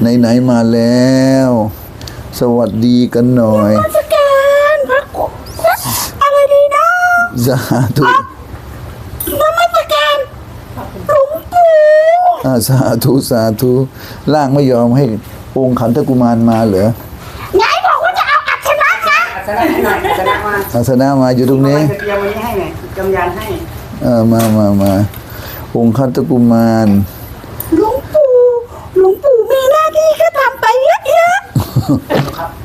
ไหนๆมาแล้ว สวัสดีกันหน่อยราชการพระกุอะไรดีนะสาธุนมัสการหลวงปู่อ่าสาธุสาธุร่างไม่ยอมให้องค์ขันธกุมารมาเหรอไหนบอกว่าจะเอาอัชนะนะอัศนะให้หน่อยอัศนะมาอาสนะมาอยู่ตรงนี้จะเตรียมวันนี้ให้หน่อยกำยานให้เออมามามาองค์ขันธกุมาร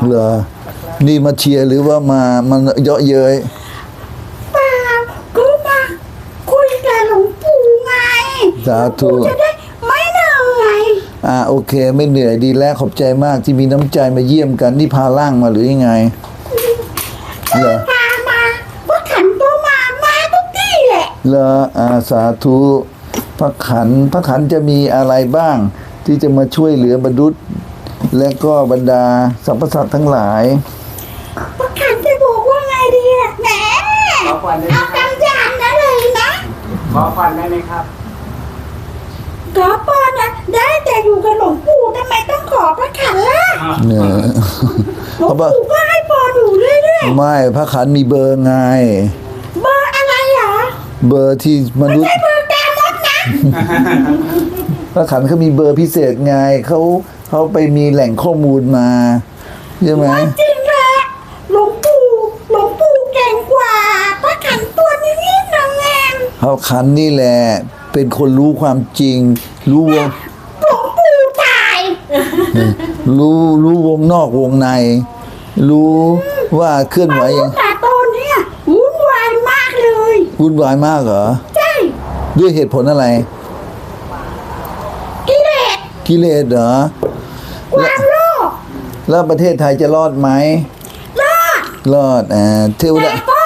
เหรอนี่มาเชียร์หรือว่ามามันเยาะเย้ยๆเปล่าก็มาคุยกับหลวงปู่ไงสาธุ จะได้ไม่เหนื่อยอ่าโอเค ไม่เหนื่อยดีแล้วขอบใจมากที่มีน้ำใจมาเยี่ยมกัน นี่พาร่างมาหรือยังไงเหรอพามาว่าขันตัวมามาทุกที่แหละเหรออาสาธุพระขันธ์พระขันธ์จะมีอะไรบ้าง ที่จะมาช่วยเหลือบรรดุษ และก็บรรดาสรรพสัตว์ทั้งหลายว่าขันจะบอกว่าไงดีอะแหมขอพรได้ไหมเอาครับกำยานนะเลยนะ ขอพรได้ไหมครับขอพรนะได้แต่อยู่กับหลวงปู่ทำไมต้องขอพระขันล่ะเนี่ย หลวงปู่ก็ให้พรอยู่เรื่อยไม่พระขันธ์มีเบอร์ไง ๆเบอร์อะไรเหรอเบอร์ที่มนุษย์เบอร์แกมดนะพระขันธ์เขามีเบอร์พิเศษไงเขา เขาไปมีแหล่งข้อมูลมาใช่ไหมจริงแหละหลวงปู่หลวงปู่เก่งกว่าพระขันตัวนี้นิดนึงเองพระขันธ์นี่แหละ เป็นคนรู้ความจริง รู้วงหลวงปู่ตายรู้รู้วงนอกวงใน รู้ว่าเคลื่อนไหวยังแต่ตอนเนี้ยวุ่นวายมากเลยวุ่นวายมากเหรอใช่ด้วยเหตุผลอะไร กิเลสกิเลสเหรอความโลภ แล้วประเทศไทยจะรอดไหมรอดรอดอ่าเทวแต่ดาก็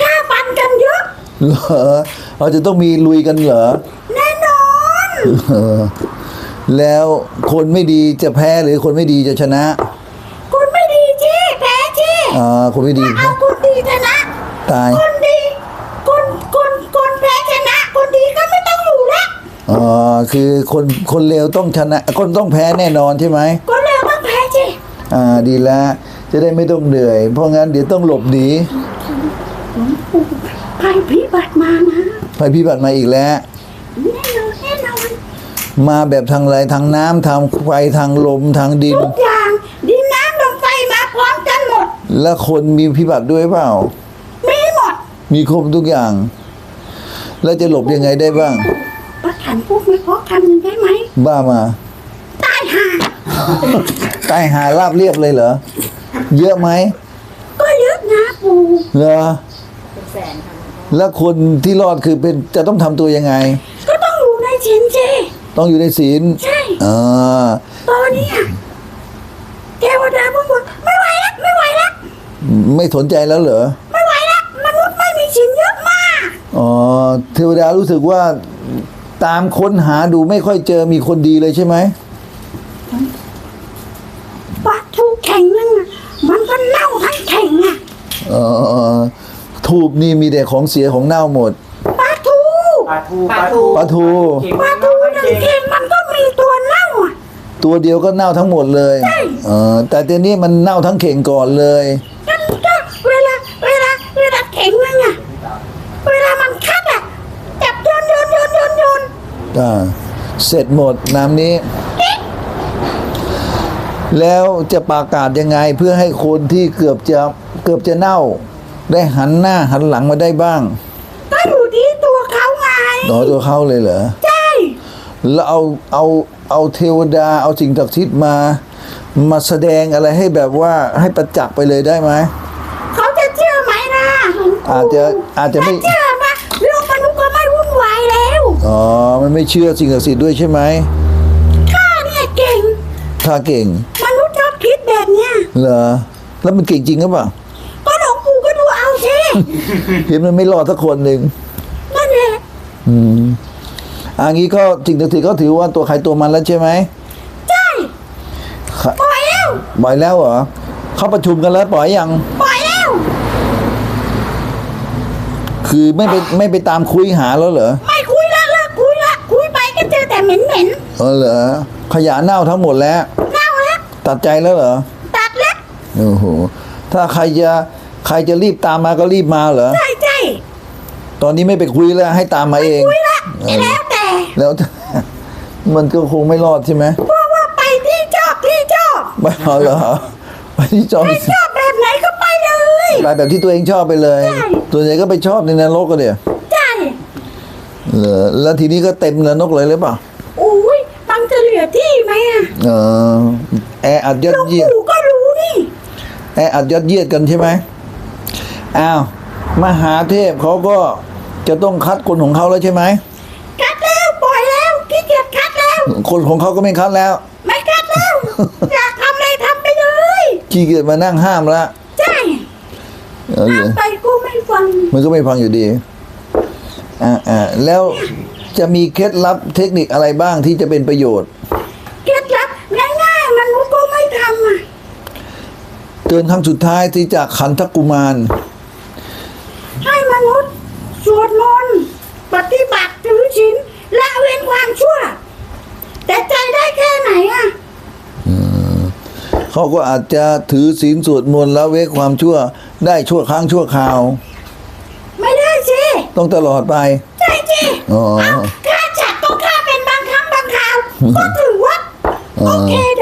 ฆ่าฟันกันเยอะเหรอเราจะต้องมีลุยกันเหรอแน่นอนเออแล้วคนไม่ดีจะแพ้หรือคนไม่ดีจะชนะคนไม่ดีจี้แพ้จี้อ่าคนไม่ดี เอาคนดีชนะตาย คนดีคนคนคนแพ้ชนะ คนดีก็ไม่ต้องอยู่ละ อ๋อคือคนคนเลวต้องชนะ คนต้องแพ้แน่นอนใช่ไหมคนเลวต้องแพ้จี้อ่าดีแล้วจะได้ไม่ต้องเหนื่อย เพราะงั้นเดี๋ยวต้องหลบหนีภัยพิบัติมานะภัยพิบัติมาอีกแล้วแน่นอนแน่นอนมาแบบทางอะไรทางน้ำทางไฟทางลมทางดินทุกอย่างดินน้ำลมไฟมาพร้อมกันหมด แล้วคนมีพิบัติด้วยเปล่ามีหมด มีครบทุกอย่าง แล้วจะหลบยังไงได้บ้าง ประขันพูดไม่เพราะคำหนึ่งได้ไหมบ้ามา ตายห่าใต้หาราบเรียบเลยเหรอ เยอะไหม ก็เยอะนะปู่เหรอแล้วคนที่รอดคือเป็นจะต้องทำตัวยังไง ก็ต้องอยู่ในชินเจ ต้องอยู่ในศีลใช่ อ่าตอนเนี้ยเทวดาพวกคุณไม่ไหวละไม่ไหวละไม่สนใจแล้วเหรอ ไม่ไหวละมนุษย์ไม่มีชินเยอะมาก อ๋อเทวดารู้สึกว่า ตามค้นหาดูไม่ค่อยเจอมีคนดีเลยใช่ไหมปลาทูแข่งนึงอะมันก็เน่าทั้งแข่งอะเอ่อทูบนี่มีแต่ของเสียของเน่าหมดปลาทูปลาทูปลาทูปลาทูเก่งปลามาทูกหนึ่งเก่งเข่งมันก็มีตัวเน่าอะตัวเดียวก็เน่าทั้งหมดเลยเออแต่เดี๋ยวนี้มันเน่าทั้งเข่งก่อนเลย นั่นก็เวลาเวลาเวลาแข่งนึงอะเวลามันคัดอะจับโยนโยนโยนโยนโยน อ่า เสร็จหมดน้ำนี้ แล้วจะประกาศยังไงเพื่อให้คนที่เกือบจะเกือบจะเน่า ได้หันหน้าหันหลังมาได้บ้างก็อยู่ที่ตัวเขาไงหนอตัวเข้าเลยเหรอ ใช่ แล้วเอาเอาเอาเทวดา เอาสิ่งศักดิ์สิทธิ์มา มาแสดงอะไรให้แบบว่าให้ประจักษ์ไปเลยได้ไหมเขาจะเชื่อไหมล่ะอาจจะอาจจะไม่ถ้าเชื่อนะโลกมนุษย์ก็ไม่วุ่นวายแล้ว อ๋อ มันไม่เชื่อสิ่งศักดิ์สิทธิ์ด้วยใช่ไหมข้าเนี่ยเก่งถ้าเก่ง มนุษย์ชอบคิดแบบเนี้ยเหรอ แล้วมันเก่งจริงหรือเปล่า ก็หลวงปู่ก็ดูเอาสิเห็นมันไม่รอดสักคนหนึ่งนั่นแหละอืมอันนี้ก็สิ่งศักดิ์สิทธิ์ก็ถือว่าตัวใครตัวมันแล้วใช่ไหมใช่ค่ะปล่อยแล้วปล่อยแล้วเหรอเขาประชุมกันแล้วปล่อยยังปล่อยแล้ว คือไม่ไปไม่ไปตามคุยหาแล้วเหรอไม่คุยละ เลิกคุยละคุยไปก็เจอแต่เหม็นเหม็นเออเหรอขยะเน่าทั้งหมดแล้วๆเน่าแล้ว ตัดใจแล้วเหรอ ตัดแล้ว โอ้โห ถ้าใครจะใครจะรีบตามมาก็รีบมาเหรอ ใช่ใช่ตอนนี้ไม่ไปคุยแล้วให้ตามมาเองคุยละแล้วแต่แล้วมันก็คงไม่รอดใช่ไหมเพราะว่าไปที่ชอบที่ชอบไม่เอาเหรอไปที่จอมใครชอบแบบไหนก็ไปเลยไปแบบที่ตัวเองชอบไปเลยใช่ตัวใหญ่ก็ไปชอบในนรกก็เดี๋ยวใช่เหรอแล้วทีนี้ก็เต็มนรกเลยหรือเปล่า อุ้ยตังจะเหลือที่ไหมอะ เออแออัดยัหลดวงเยียดปู่ก็รู้นี่แออัดยัดเยียดกันใช่ไหมอ้าวมหาเทพเขาก็จะต้องคัดคนของเขาแล้วใช่ไหมคัดแล้วปล่อยแล้วขี้เกียจคัดแล้ว คนของเขาก็ไม่คัดแล้ว ไม่คัดแล้วอยากทำอะไรทำไปเลยขี้เกียจมานั่งห้ามละใช่เออเหรอไปก็ไม่ฟัง มันก็ไม่ฟังอยู่ดีอ่าอ่าแล้วจะมีเคล็ดลับเทคนิคอะไรบ้างที่จะเป็นประโยชน์ เคล็ดลับง่ายๆมันก็ไม่ทำอะ เตือนครั้งสุดท้ายที่จากขันทกุมาร ให้มนุษย์สวดมนต์ปฏิบัติถือศีลละเว้นความชั่ว แต่ใจได้แค่ไหนอะเขาก็อาจจะถือศีลสวดมนต์ละเว้นความชั่ว ได้ชั่วครั้งชั่วคราว ไม่ได้สิต้องตลอดไปใช่สิอ๋อเอ้าฆ่าจัดก็ฆ่าเป็นบางครั้งบางคราวก็ถือว่าอ๋อโอเคเด้อหลวงปู่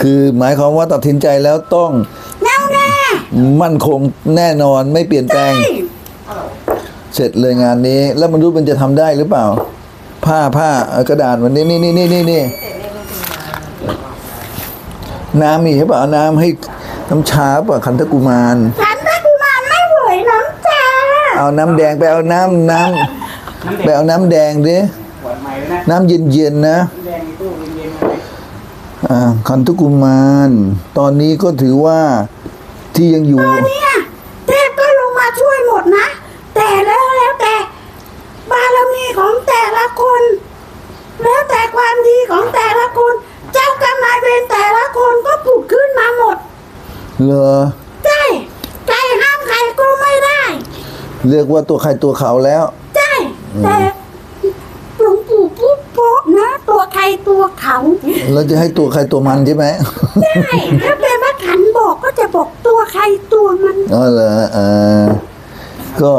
คือหมายความว่าตัดสินใจแล้วต้องแน่วแน่มั่นคงแน่นอนไม่เปลี่ยนแปลงใช่เสร็จเลยงานนี้ แล้วมันรู้มันจะทำได้หรือเปล่า ผ้าผ้าเอากระดาษวันนี้นี่นี่นี่นี่นี่น้ำมีใช่ป่ะเอาน้ำให้น้ำชาป่ะขันทกุมารฉันได้กุมารไม่ไหวน้ำตาเอาน้ำแดงไปเอาน้ำน้ำไปเอาน้ำแดงดิขวดใหม่เลยนะน้ำเย็นๆนะ ขันทกุมาร ตอนนี้ก็ถือว่าที่ยังอยู่ ตอนเนี้ยเทพก็ลงมาช่วยหมดนะ แต่แล้วแล้วแต่ บารมีของแต่ละคน แล้วแต่ความดีของแต่ละคน เจ้ากรรมนายเวรแต่ละคนก็ผุดขึ้นมาหมด เหรอใช่ใจห้ามใครก็ไม่ได้ เรียกว่าตัวใครตัวเขาแล้ว ใช่แต่หลวงปู่พูดเพราะนะ ตัวใครตัวเขาแล้วจะให้ตัวใครตัวมันใช่ไหมใช่ถ้าเป็นพระขันบอกก็จะบอกตัวใครตัวมันอ๋อเหรอเออก็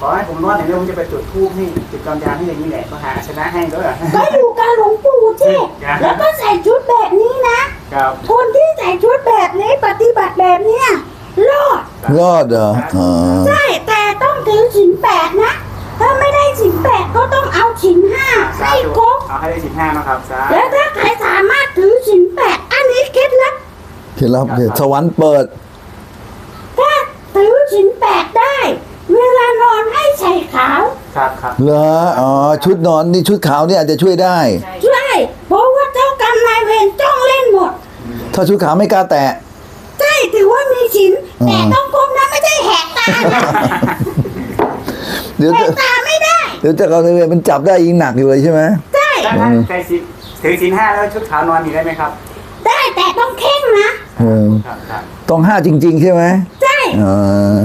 ขอให้ผมนวดหน่อยเดี๋ยวผมจะไปจุดธูปให้จุดกำยานให้อย่างนี้แหละก็หาชนะให้ด้วยก็อยู่กับหลวงปู่ที่แล้วก็ใส่ชุดแบบนี้นะครับคนที่ใส่ชุดแบบนี้ปฏิบัติแบบเนี้ยรอดรอดเหรออ๋อใช่แต่ต้องถือศีลแปดนะ ถ้าไม่ได้ศีลแปดก็ต้องเอาศีลห้าสาให้ธุครบเอาให้ได้สิบห้านะครับสาแล้วถ้าใครสามารถถือศีลแปดอันนี้เคล็ดลับเคล็ดลับเดี๋ยวสวรรค์เปิด ถ้าถือศีลแปดได้ เวลานอนให้ใส่ขาว ครับครับเหรออ๋อชุดนอนนี่ชุดขาวนี่อาจจะช่วยได้ ใช่เพราะว่าเจ้ากรรมนายเวรจ้องเล่นหมด ถ้าชุดขาวไม่กล้าแตะ ใช่ถือว่ามีศีลอ๋อแต่ต้องก้มนะไม่ใช่แหกตา เดี๋ยวแหจะกตาไม่ได้เดี๋ยวจะเอาในเวรมันจับได้ยิงหนักอยู่เลยใช่ไหมใช่แล้วถ้าใส่สินถือสินห้าแล้วชุดขาวนอนอีกได้ไหมครับ ได้แต่ต้องเข่งนะเออครับครับต้องห้าจริง ๆ ใช่ไหมใช่เออ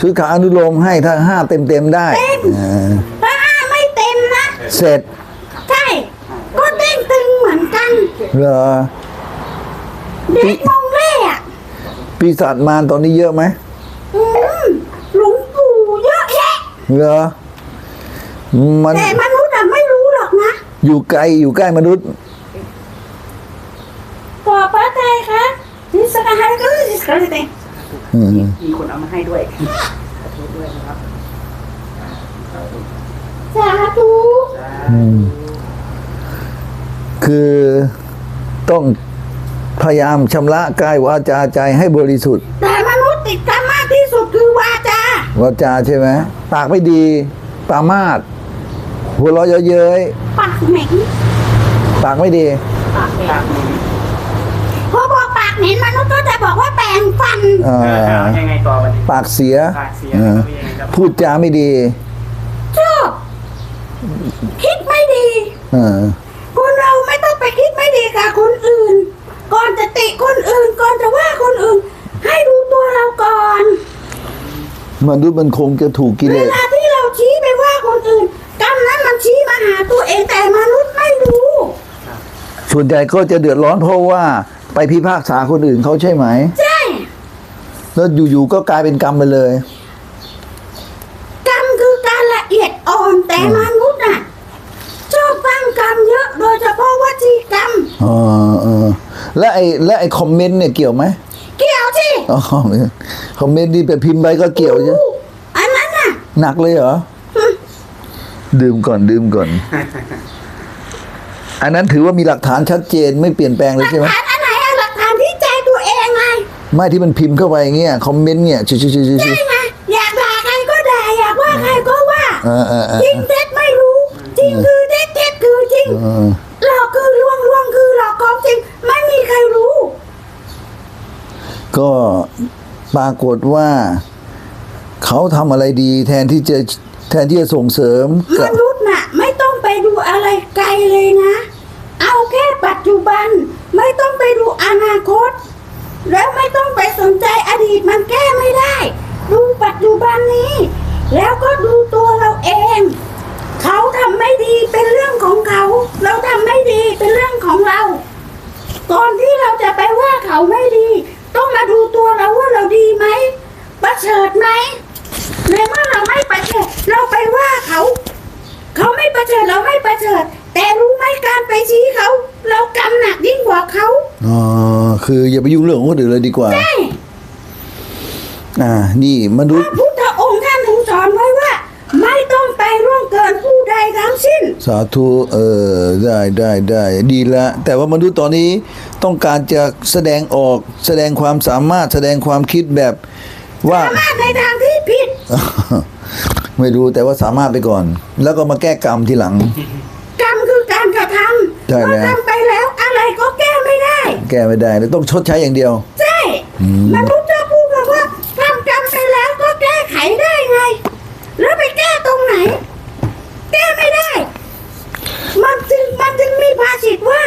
ชุดขาวอนุโลมให้ถ้าห้าเต็มๆได้เออถ้าห้าไม่เต็มนะเสร็จใช่ก็เด้งตึงเหมือนกันเหรอเด็กมองเล่อะปีศาจมารตอนนี้เยอะไหม อืมหลวงปู่เยอะแยะ เหรอมันแต่มนุษย์อะไม่รู้หรอกนะ อยู่ไกลอยู่ใกล้มนุษย์ต่อพระไตรคะนิสกาฮาก็นิสกาเตอืมมีคนเอามาให้ด้วยขอโทษด้วยนะครับสาธุสาอืมคือต้องพยายามชำระกายวาจาใจให้บริสุทธิ์ แวาจาใช่ไหมปากไม่ดีปามาดหัวเราะเยอะเย้ยปากเหม็นปากไม่ดี ปากปากหนึ่งพอบอกปากเหม็นมนุษย์ก็จะบอกว่าแปรงฟันเอ่เอออเอายังไงต่อวันนี้ปากเสียปากเสียเออเอายังไงครับพูดจาไม่ดีชอบคิดไม่ดีเออคนเราไม่ต้องไปคิดไม่ดีกับคนอื่น ก่อนจะติคนอื่น ก่อนจะว่าคนอื่น ให้ดูตัวเราก่อน มนุษย์มันคงจะถูกกิเวเลสลาที่เราชี้ไปว่าคนอื่นกรรมนั้นมันชี้มาหาตัวเองแต่มนุษย์ไม่ส่วนใหญ่ก็จะเดือดร้อนเพราะว่าไปพิพากษาคนอื่นเขาใช่ไหม ใช่แล้วอยู่ๆก็กลายเป็นกรรมไปเลย กรรมคือการละเอียดอ่อนแต่มนุษย์น่ะชอบสร้างกรรมเยอะโดยเฉพาะวจีกรรมอ๋อเออและไอ้และไอ้คอมเมนต์เนี่ยเกี่ยวไหมเกี่ยวสิ อ๋อคอมเมนต์ที่ไปพิมพ์ไปก็เกี่ยวใช่ไหมอู้อันนั้นน่ะหนักเลยเหรอ ดื่มก่อนดื่มก่อน อันนั้นถือว่ามีหลักฐานชัดเจนไม่เปลี่ยนแปลงหเลลัยกใช่ไหมฐานอันไหนอะหลักฐานที่ใจตัวเองไงไม่ที่มันพิมพ์เข้าไปอย่างเงี้ยคอมเมนต์เนี่ยชิชิชิชิชิใช่ไหมอยากด่าใครก็ด่าอยากว่าใครก็ว่าเออเออเออจริงเท็จไม่รู้ จริงคือเท็จเท็จคือจริง เออ หลอกคือลวงลวงคือหลอกของจริง ไม่มีใครรู้ ก็ปรากฏว่าเขาทำอะไรดีแทนที่จะแทนที่จะส่งเสริมมกับนุษย์น่ะ ไม่ต้องไปดูอะไรไกลเลยนะ เอาแค่ปัจจุบัน ไม่ต้องไปดูอนาคต แล้วไม่ต้องไปสนใจอดีตมันแก้ไม่ได้ ดูปัจจุบันนี้ แล้วก็ดูตัวเราเอง เขาทำไม่ดีเป็นเรื่องของเขา เราทำไม่ดีเป็นเรื่องของเราก่อนที่เราจะไปว่าเขาไม่ดี มาดูตัวเราว่าเราดีไหมประเสริฐไหมในเมื่อเราไม่ประเสริฐเราไปว่าเขา เขาไม่ประเสริฐเราไม่ประเสริฐแต่รู้ไหมการไปชี้เขา เรากำหนักยิ่งกว่าเขาอ๋อคืออย่าไปยุ่งเรื่องของคนอื่นเลยดีกว่าใช่อ่า นี่มพนุษระย์พุทธองค์ท่านถึงสอนไว้ว่า ไม่ต้องไป ร่วงเกินผู้ใดทั้งสิ้น สาธุเออได้ได้ได้ดีละ แต่ว่ามนุษย์ตอนนี้ต้องการจะแสดงออกแสดงความสามารถแสดงความคิดแบบว่า สามารถในทางที่ผิด ไม่รู้แต่ว่าสามารถไปก่อน แล้วก็มาแก้กรรมทีหลัง กรรมคือการกระทำใช่แล้ว เมื่อทำไปแล้วอะไรก็แก้ไม่ได้ แก้ไม่ได้แล้วต้องชดใช้อย่างเดียว ใช่มนุษย์จะพูดกันว่าทำกรรมไปแล้วก็แก้ไขได้ไง แล้วไปแก้ตรงไหน แก้ไม่ได้ มันจึงมันจึงมีภาษิตว่า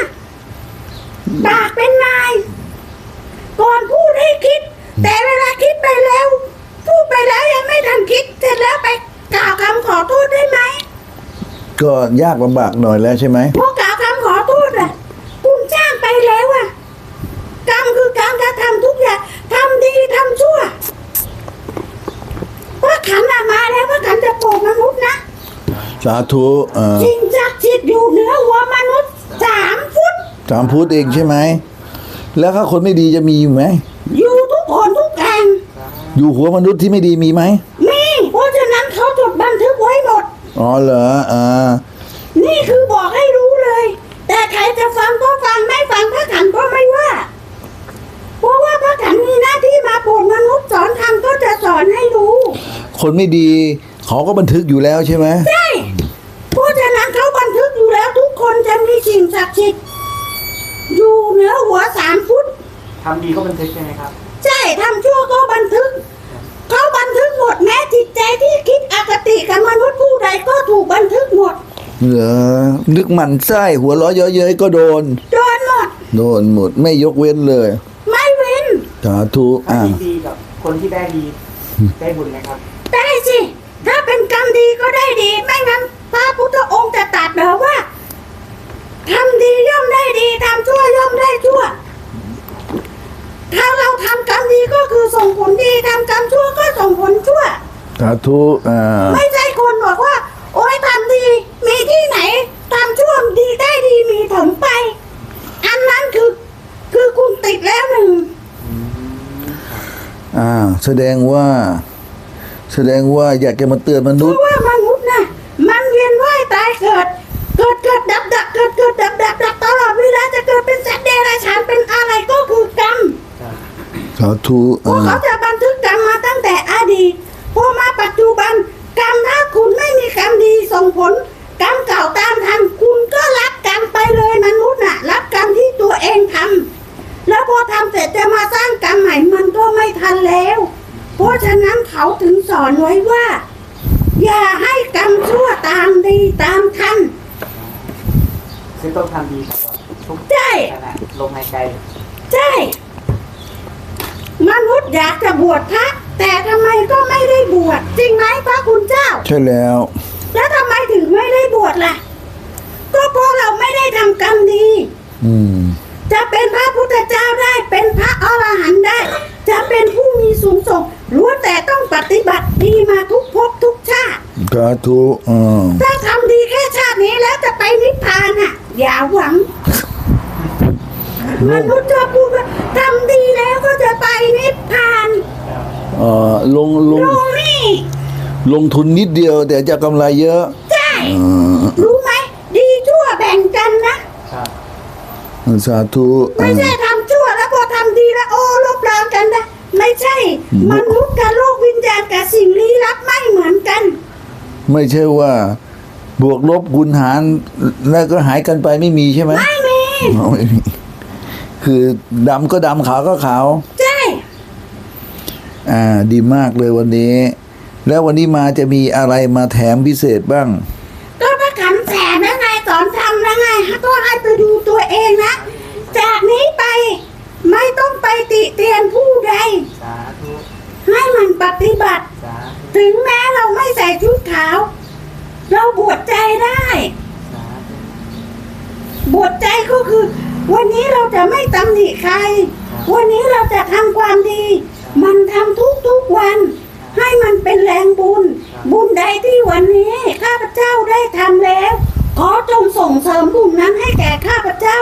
ปากเป็นนาย ก่อนพูดให้คิด แต่เวลาคิดไปแล้ว พูดไปแล้วยังไม่ทันคิด เสร็จแล้วไปกล่าวคำขอโทษได้ไหม ก็ยากลำบากหน่อยแล้วใช่ไหมพอกล่าวคำขอโทษอะคุณจ้างไปแล้วอะ กรรมคือการกระทำทุกอย่างทำดีทำชั่วพระขันธ์น่ะมาแล้วพระขันธ์จะโปรดมนุษย์นะ สาธุเอ่อสิ่งศักดิ์สิทธิ์อยู่เหนือหัวมนุษย์สาม ฟุตสามพุทธเองใช่ไหม แล้วถ้าคนไม่ดีจะมีอยู่ไหม อยู่ทุกคนทุกแห่งอยู่หัวมนุษย์ที่ไม่ดีมีไหม มี เพราะฉะนั้นเขาจดบันทึกไว้หมด อ๋อเหรออ่านี่คือบอกให้รู้เลย แต่ใครจะฟังก็ฟังไม่ฟังพระขันธ์ก็ไม่ว่า เพราะว่าพระขันธ์มีหน้าที่มาโปรดมนุษย์สอนธรรมก็จะสอนให้รู้ คนไม่ดีเขาก็บันทึกอยู่แล้วใช่ไหมใช่เพราะฉะนั้นเขาบันทึกอยู่แล้วทุกคนจะมีสิ่งศักดิ์สิทธิ์ อยู่เหนือหัวสามฟุต ทำดีก็บันทึกใช่ไหมครับ ใช่ทำชั่วก็บันทึกเขาบันทึกหมดแม้จิตใจที่คิดอคติกับมนุษย์ผู้ใดก็ถูกบันทึกหมด เหรอนึกหมันไส้หัวล้อเยอะเย้ยก็โดน โดนหมด โดนหมดไม่ยกเว้นเลย ไม่เว้นสาธุถ้าอ่าคิดดีกับคนที่ได้ดีได้บุญไหมครับ ได้สิ ถ้าเป็นกรรมดีก็ได้ดี ไม่งั้นพระพุทธองค์จะตรัสเหรอว่า ทำดีย่อมได้ดีทำชั่วย่อมได้ชั่ว ถ้าเราทำกรรมดีก็คือส่งผลดีทำกรรมชั่วก็ส่งผลชั่วสาธุอ่าไม่ใช่คนบอกว่า โอ๊ยทำดีมีที่ไหนทำชั่วดีได้ดีมีถมไป อันนั้นคือคือคุณติดแล้วหนึ่งอ่าแสดงว่า แสดงว่าอยากจะมาเตือนมเพนุษราะย์ว่ามนุษย์น่ะ มันเวียนว่ายตายเกิด เกิดเกิดดับดับเกิดเกิดดับดับดับตลอดเวลาจะเกิดเป็นสัตว์เดรัจฉานเป็นอะไรก็คือกรรมสาธุพวกอ่าเขาจะบันทึกกรรมมาตั้งแต่อดีตพอมาปัจจุบัน กรรมถ้าคุณไม่มีกรรมดีส่งผล กรรมเก่าตามทันคุณก็รับกรรมไปเลยมนุษย์น่ะ รับกรรมที่ตัวเองทำแล้วพอทำเสร็จจะมาสร้างกรรมใหม่มันก็ไม่ทันแล้ว เพราะฉะนั้นเขาถึงสอนไว้ว่า อย่าให้กรรมชั่วตามดีตามทัน ซึ่งต้องทำดีก่อนทุกใช่ขณะลมหายใจ ใช่ มนุษย์อยากจะบวชพระแต่ทำไมก็ไม่ได้บวชจริงไหมพระคุณเจ้า ใช่แล้ว แล้วทำไมถึงไม่ได้บวชล่ะ ก็เพราะเราไม่ได้ทำกรรมดี อือืมจะเป็นพระพุทธเจ้าได้เป็นพระอรหันต์ได้ จะเป็นผู้มีสูงส่งล้วนแต่ต้องปฏิบัติดีมาทุกภพทุกชาติสาธุอ่าถ้าทำดีแค่ชาตินี้แล้วจะไปนิพพานอะ อย่าหวังมนุษย์จะพูดว่าทำดีแล้วก็จะไปนิพพานเอ่อลงลงรู้นี่ลงทุนนิดเดียว แต่จะกำไรเยอะใช่อ่ารู้ไหมดีชั่วแบ่งกันนะครับสาธุไม่ใช่ทำชั่วแล้วพอทำดีแล้วโอ้ลบล้างกันนะไม่ใช่มนุษย์กับโลกวิญญาณกับสิ่งลี้ลับไม่เหมือนกัน ไม่ใช่ว่า บวกลบคูณหารแล้วก็หายกันไปไม่มีใช่ไหมไม่มีอ๋อไม่มีคือดำก็ดำขาวก็ขาว ใช่ อ่า ดีมากเลยวันนี้ แล้ววันนี้มาจะมีอะไรมาแถมพิเศษบ้าง ก็พระขันแสนนะไงสอนทำนะไงก็ให้ไปดูตัวเองนะ จากนี้ไปไม่ต้องไปติเตียนผู้ใดสาธุให้มันปฏิบัติสาธุถึงแม้เราไม่ใส่ชุดขาว เราบวชใจได้สาธุบวชใจก็คือ วันนี้เราจะไม่ตำหนิใคร วันนี้เราจะทำความดี มันทำทุกทุกๆวัน ให้มันเป็นแรงบุญ บุญใดที่วันนี้ข้าพเจ้าได้ทำแล้ว ขอจงส่งเสริมบุญนั้นให้แก่ข้าพเจ้า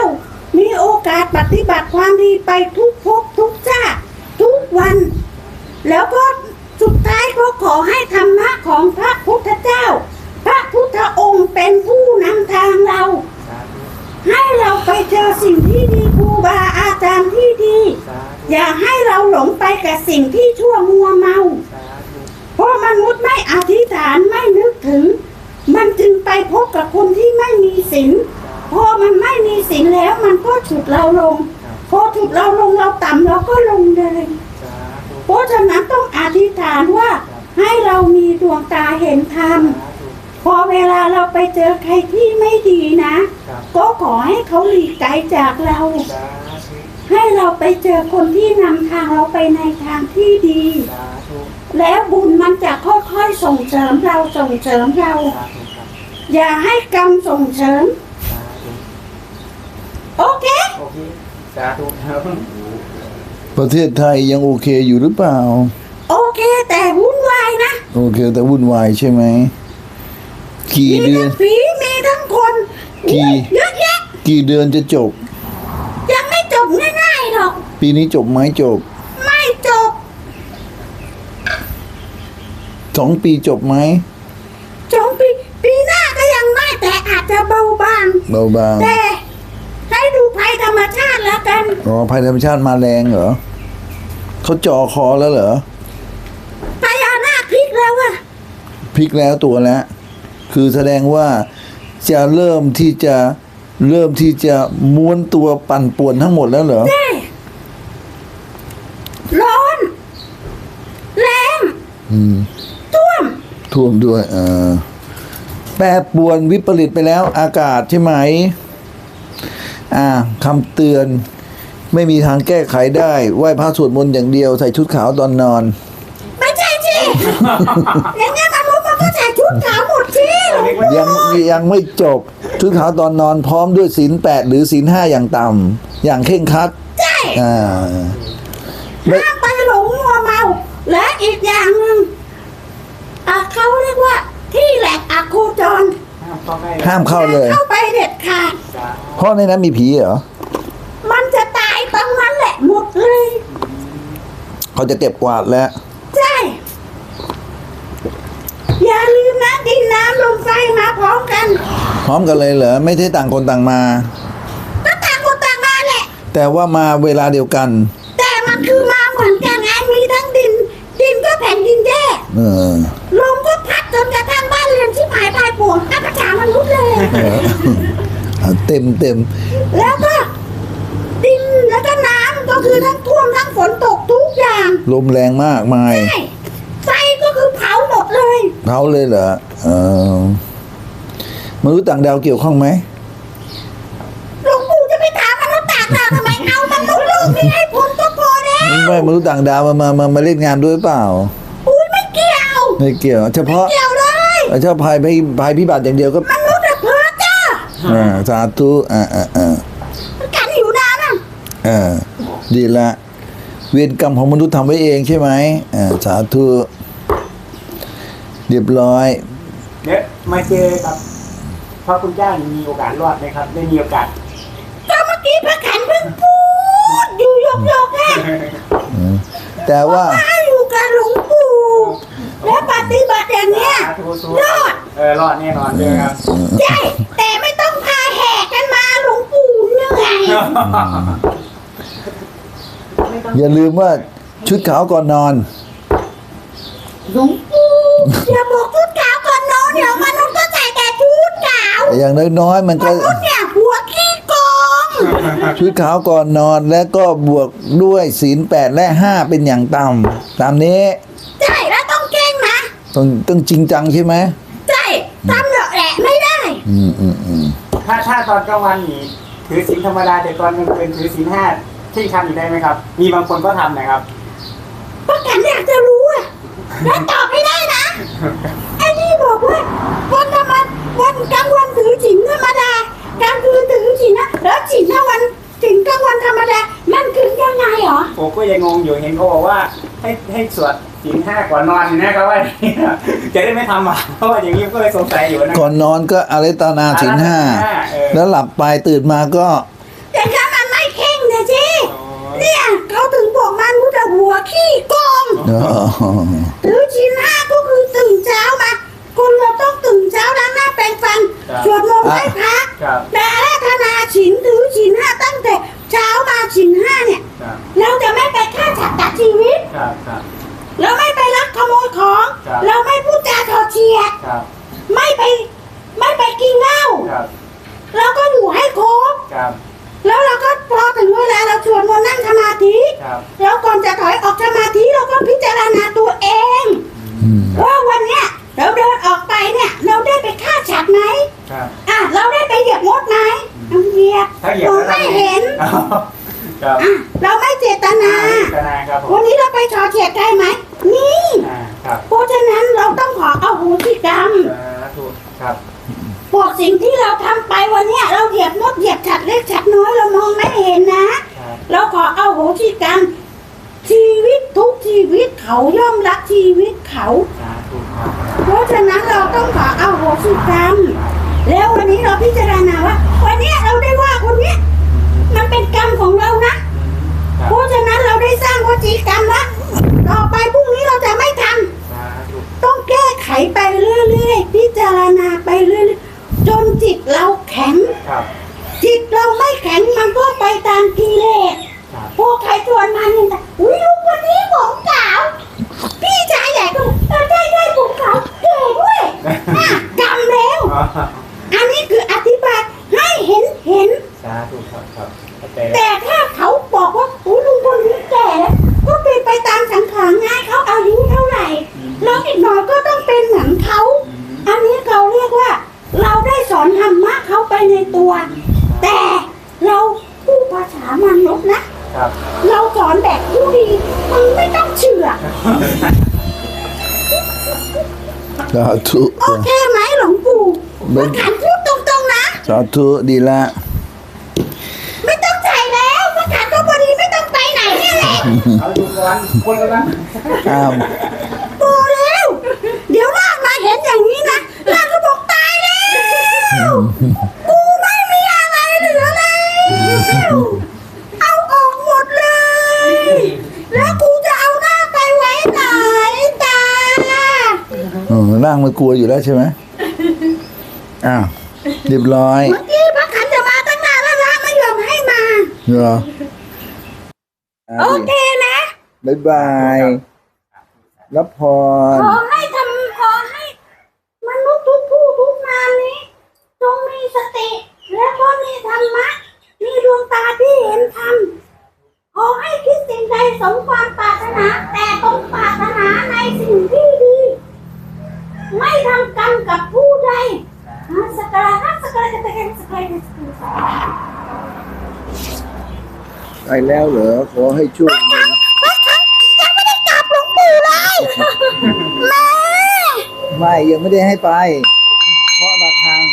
มีโอกาสปฏิบัติความดีไปทุกภพทุกชาติทุกวัน แล้วก็สุดท้ายก็ขอให้ธรรมะของพระพุทธเจ้า พระพุทธองค์เป็นผู้นำทางเราสาธุให้เราไปเจอสิ่งที่ดีครูบาอาจารย์ที่ดีสาธุอย่าให้เราหลงไปกับสิ่งที่ชั่วมัวเมาสาธุเพราะมนุษย์ไม่อธิษฐานไม่นึกถึง มันจึงไปพบกับคนที่ไม่มีศีลพอมันไม่มีศีลแล้วมันก็ฉุดเราลง พอฉุดเราลงเราต่ำเราก็ลงเลยสาธุเพราะฉะนั้นต้องอธิษฐานว่าให้เรามีดวงตาเห็นธรรมสาธุ พอเวลาเราไปเจอใครที่ไม่ดีนะครับก็ขอให้เขาหลีกไกลจากเราสาธุให้เราไปเจอคนที่นำทางเราไปในทางที่ดีสาธุแล้วบุญมันจะค่อยๆส่งเสริมเราส่งเสริมเราสาธุครับอย่าให้กรรมส่งเสริมสาธุโอเคโอเค สาธุครับประเทศไทยยังโอเคอยู่หรือเปล่า โอเคแต่วุ่นวายนะ โอเคแต่วุ่นวายใช่ไหม กี่มีเดือทั้น งผีมีทั้งคนกี่อุ๊ยเยอะแยะกี่เดือนจะจบ ยังไม่จบง่ายๆหรอก ปีนี้จบไหมจบไม่จบ สองปีจบไหมจงปีปีหน้าก็ยังไม่แต่อาจจะเบาบาง เบาบางแต่ ให้ดูภัยธรรมชาติแล้วกัน อ๋อภัยธรรมชาติมาแรงเหรอเขาจ่อคอแล้วเหรอพญานาคพลิกแล้วอะพลิกแล้วตัวแล้ว คือแสดงว่าจะเริ่มที่จะเริ่มที่จะม้วนตัวปั่นป่วนทั้งหมดแล้วเหรอได้ร้อนแรงอืมท่วมท่วมด้วยเออแปรปรวนวิปริตไปแล้ว อากาศใช่ไหม อ่าคำเตือน ไม่มีทางแก้ไขได้ไหว้พระสวดมนต์อย่างเดียว ใส่ชุดขาวตอนนอน ไม่ใช่สิอย่างงั้นมนุษย์มันก็ใส่ชุดขาวหมดสิ ยังยังไม่จบชุดขาวตอนนอนพร้อมด้วยศีลแปดหรือศีลห้าอย่างต่ำอย่างเข่งครัดใช่อ่าไม่ห้ามไปหลงมัวเมาและอีกอย่างหนึ่งอะเขาเรียกว่าที่แหลกอะโคจรห้ามเข้าใกล้ห้ามเข้าเลยเข้าไปเด็ดขาดสาธุเพราะในนั้นมีผีเหรอ มันจะตายตรงนั้นแหละหมดเลย เขาจะเก็บกวาดแล้ว ใช่ อย่าลืมนะดินน้ำลมไฟมา พร้อมกันพร้อมกันเลยเหรอไม่ใช่ต่างคนต่างมา ก็ต่างคนต่างมาแหละ แต่ว่ามาเวลาเดียวกัน แต่มันคือมาเหมือนกันไงมีทั้งดิน ดินก็แผ่นดินแย่เออลมก็พัดจนกระทั่งบ้านเรือนชิบหายตายป่วงอัปจามนุษย์เลย เออเอาเต็มเต็มแล้วก็ดินแล้วก็น้ำก็คือทั้งท่วมทั้งฝนตกทุกอย่างลมแรงมากมาย ใช่ไฟก็คือเผาหมดเลยเผาเลยเหรอเออ มนุษย์ต่างดาวเกี่ยวข้องไหมหลวงปู่จะไปถามมนุษย์ต่างดาวทำไมเอามนุษย์โลกนี้ให้พ้นก็พอแล้วไม่มนุษย์ต่างดาวมามามามาเล่นงานด้วยเปล่าอุ้ยไม่เกี่ยวไม่เกี่ยว เฉพาะเกี่ยวเลยเฉพาะภัยภัยภัยพิบัติอย่างเดียวก็มนุษย์อะเพอเจ้าอ่าสาธุอ่าอ่าอ่ามันกัดเออดีละเวรกรรมของมนุษย์ทำไว้เองใช่ไหมอ่าสาธุเรียบร้อยเดี๋ยวมาเจอกับ พระคุณเจ้านี่มีโอกาสรอดไหมครับ ได้มีโอกาสก็เมื่อกี้พระขันเพิ่งพูดอยู่ยกยกๆอะแต่ว่ามาอยู่กับหลวงปู่แล้วปฏิบัติอย่างเนี้ย สาธุสู้รอด เออรอดแน่นอนเลยครับใช่แต่ไม่ต้องพาแห่กันมาหลวงปู่เหนื่อยอย่าลืมว่าชุดขาวก่อนนอน หลวงปู่อย่าบอกชุดขาวก่อนนอนเดี๋ยวมนุษย์ก็ใส่แต่ชุดขาว อย่างน้อยๆ มันก็เนี่ยหัวขี้โกงชุดขาวก่อนนอนแล้วก็บวกด้วยศีลแปดและห้าเป็นอย่างต่ำตามนี้ ใช่แล้วต้องเก่งนะต้องต้องจริงจังใช่ไหมใช่ทำเหลอะแหละไม่ได้ อืมอืมอืมถ้าถ้าตอนกลางวันนี่ถือศีลธรรมดาแต่ตอนกลางคืนถือศีลห้าที่ทำอยู่ได้ไหมครับ มีบางคนก็ทำนะครับประกันอยากจะรู้อะแล้วตอบไม่ได้นะไอ้นี่บอกว่าวันธรรมดาวันกลางวัน ถือศีลธรรมดากลางคืนถือศีลนะแล้วศีลถ้าวันศีลกลางวันธรรมดามันคือยังไงเหรอผมก็ยังงงอยู่เห็นเขาบอกว่า ให้ให้สวดศีลห้าก่อนนอนนะครับว่าจะได้ไม่ทำอะเพราะว่าอย่างนี้ก็เลยสงสัยอยู่นะก่อนนอนก็อะไรตานาศีลห้าเออแล้วหลับไปตื่นมาก็แต่ถ้ามันไม่เข่งเนี่ยสิอ๋อเนี่ยเขาถึงบอกมันรู้แต่หัวขี้โกงเออถือศีลห้าก็คือตื่นเช้ามาคนเราต้องตื่นเช้าล้างหน้า แปรงฟันสวดมนต์ไหว้พระครับแต่อาราธนาศีลถือศีลห้าตั้งแต่เช้ามาศีลห้าเนี่ย ครับเราจะไม่ไปฆ่าสัตว์ตัดชีวิต ครับครับ เราไม่ไปลักขโมยของ ครับ เราไม่พูดจาทอเชียดครับไม่ไปไม่ไปกินเหล้าครับเราก็อยู่ให้ครบครับแล้วเราก็พอถึงเวลาเราชวนมนต์นั่งสมาธิ ครับแล้วก่อนจะถอยออกสมาธิเราก็พิจารณาตัวเอง อืม ว่าวันเนี้ย เราเดินออกไปเนี่ยเราได้ไปฆ่าสัตว์ไหมครับ อะเราได้ไปเหยียบมดไหมเราเหยียบถ้าเหยียบเราแล้วไม่เห็นอ๋อครับอะเราไม่เจตนาพิจารณาครับผมวันนี้เราไปชอเฉียดได้ไหมนี่อ่าครับเพราะฉะนั้นเราต้องขอเอาโหสิกรรมสาธุครับพวกสิ่งที่เราทำไปวันเนี้ยเราเหยียบมดเหยียบฉัดเล็กฉัดน้อยเรามองไม่เห็นนะ ครับเราขอเอาโหสิกรรมชีวิตทุกชีวิตเขาย่อมรักชีวิตเขา สาธุครับ เพราะฉะนั้นเราต้องขอเอาโหสิกรรม แล้ววันนี้เราพิจารณาว่า วันเนี้ยเราได้ว่าคนเนี้ยมันเป็นกรรมของเรานะครับเพราะฉะนั้นเราได้สร้างวจีกรรมแล้วต่อไปพรุ่งนี้เราจะไม่ทำสาธุต้องแก้ไขไปเรื่อยๆพิจารณาไปเรื่อยๆจนจิตเราแข็งครับจิตเราไม่แข็งมันก็ไปตามกิเลสครับพวกใครชวนมันเนี่ยนะอุ้ยลูกวันนี้ผมขาว พี่ชายใหญ่ก็บอกเออใช่ใช่ผมขาวเก๋ด้วยอะกรรมแล้ว อ๋อ อันนี้คืออธิบายให้เห็นเห็น สาธุครับครับเข้าใจแล้ว แต่ถ้าเขาบอกว่าอุ้ยลุงคนนี้แก่แล้วก็เป็นไปตามสังขารง่ายเขาอายุเท่าไหร่แล้วอีกหน่อยก็ต้องเป็นเหมือนเขา อันนี้เขาเรียกว่า เราได้สอนธรรมะเขาไปในตัว แต่เราพูดภาษามนุษย์นะ ครับ เราสอนแบบผู้ดีมึงไม่ต้องเชื่อ สาธุ โอเคไหมหลวงปู่ ไม่ ประกันพูดตรงๆนะ สา ธุดีละ ไม่ต้องใจแล้วประกันก็พอดีไม่ต้องไปไหนเนี่ยแหละเอาดูก่อนคนกำลังอ้าวพอแล้ว เดี๋ยวลากมาเห็นอย่างนี้นะลากก็บอกตายแล้วกูไม่มีอะไรเหลือแล้วเอาออกหมดเลย แล้วกูจะเอาหน้าไปไว้ไหนตาเออร่างมันกลัวอยู่แล้วใช่ไหมอ้าว เรียบร้อยเมื่อกี้พระขันจะมาตั้งนานแล้วนะไม่ยอมให้มาเหรออะโอเคนะ บ๊ายบาย รับพร ขอให้ทำขอให้มนุษย์ทุกผู้ทุกนามนี้ จงมีสติ และก็มีธรรมะ มีดวงตาที่เห็นธรรม ขอให้คิดสิ่งใดสมความปรารถนา แต่ต้องปรารถนาในสิ่งที่ดี ไม่ทำกรรมกับผู้ใดนะสกการะสกการะสกการะสกการะสกการะ ไปแล้วเหรอขอให้ช่วยพระขันยังไม่ได้กลับหลวงปู่เลยแม่ไม่ยังไม่ได้ให้ไป เพราะระฆัง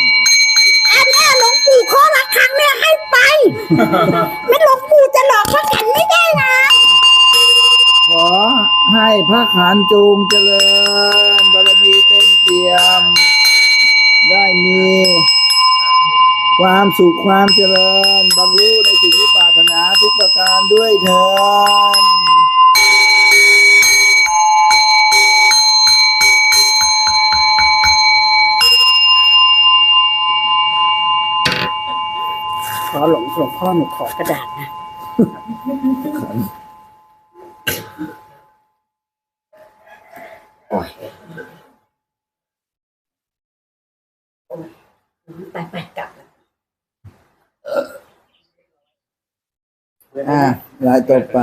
อันเนี้ยหลวงปู่ข้อละครั้งเนี่ยให้ไป ไม่หลวงปู่จะหลอกพระขันไม่ได้นะขอให้พระขานจงเจริญบารมีเต็มเปี่ยม ได้มี ความสุขความเจริญบรรลุในสิ่งที่ปรารถนาทุกประการด้วยเถิดขอหลวงหลวงพ่อหนูขอกระดาษนะ โอ้ยโอ้ยไปไปกลับ อะรายต่อไป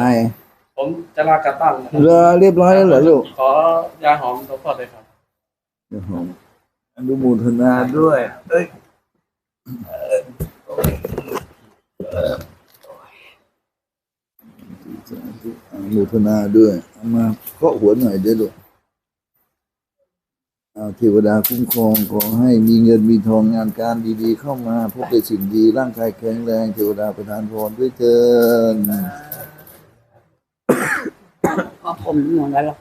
ผมจะลากลับบ้านนะครับเรือเรียบร้อยแล้วเหรอลูกขอยาหอมตัวพ่อเลยครับ เดี๋ยวผมอนุโมทนาด้วย เอ้ยอนุโมทนาด้วยเอามาเคาะหัวหน่อยเด้อลูก เทวดาคุ้มครองขอให้มีเงินมีทองงานการดีๆ เข้ามาพบแต่สิ่งดีร่างกายแข็งแรงเทวดาประทานพรด้วยเถิดพอผมหมดแล้ว